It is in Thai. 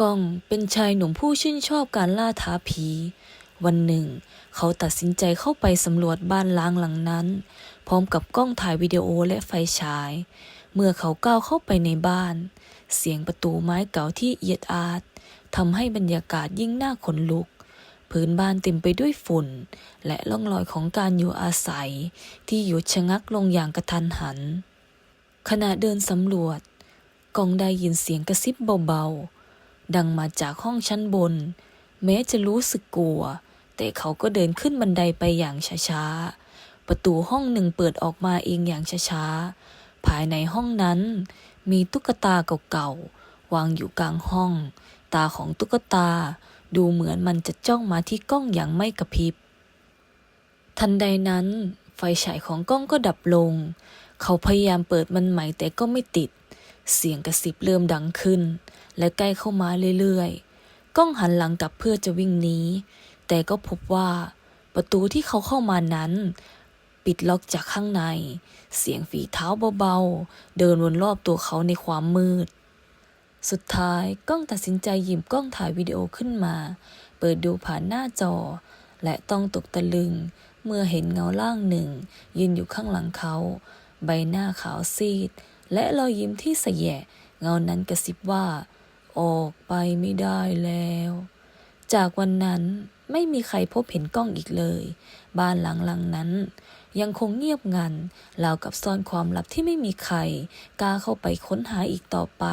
ก้องเป็นชายหนุ่มผู้ชื่นชอบการล่าท้าผี วันหนึ่ง เขาตัดสินใจเข้าไปสำรวจบ้านล้างหลังนั้น พร้อมกับกล้องถ่ายวิดีโอและไฟฉาย เมื่อเขาก้าวเข้าไปในบ้าน เสียงประตูไม้เก่าที่เอียดอาร์ตทำให้บรรยากาศยิ่งน่าขนลุก พื้นบ้านเต็มไปด้วยฝุ่น และร่องรอยของการอยู่อาศัย ที่หยุดชะงักลงอย่างกระทันหัน ขณะเดินสำรวจ กองได้ยินเสียงกระซิบเบาๆ ดังมาจากห้องชั้นบน แม้จะรู้สึกกลัว แต่เขาก็เดินขึ้นบันไดไปอย่างช้าๆ ประตูห้องหนึ่งเปิดออกมาเองอย่างช้าๆ ภายในห้องนั้น มีตุ๊กตาเก่าๆ วางอยู่กลางห้อง ตาของตุ๊กตาดูเหมือนมันจะจ้องมาที่กล้องอย่างไม่กระพริบ ทันใดนั้น ไฟฉายของกล้องก็ดับลง เขาพยายามเปิดมันใหม่แต่ก็ไม่ติด เสียงกระซิบเริ่มดังขึ้น และใกล้เข้ามาเรื่อยๆ ก้องหันหลังกลับเพื่อจะวิ่งหนีแต่ก็พบว่า ประตูที่เขาเข้ามานั้น ปิดล็อกจากข้างใน เสียงฝีเท้าเบาๆ เดินวนรอบตัวเขาในความมืด สุดท้ายกล้องตัดสินใจหยิบกล้องถ่ายวิดีโอขึ้นมา เปิดดูผ่านหน้าจอ และต้องตกตะลึง เมื่อเห็นเงาล่างหนึ่ง ยืนอยู่ข้างหลังเขา ใบหน้าขาวซีด และรอยยิ้มที่สแยะเงานั้นกระซิบว่า ออกไปไม่ได้แล้ว จากวันนั้นไม่มีใครพบเห็นกล้องอีกเลย บ้านหลังหลังนั้น ยังคงเงียบงันราวกับซ่อนความลับที่ไม่มีใครกล้าเข้าไปค้นหาอีกต่อไป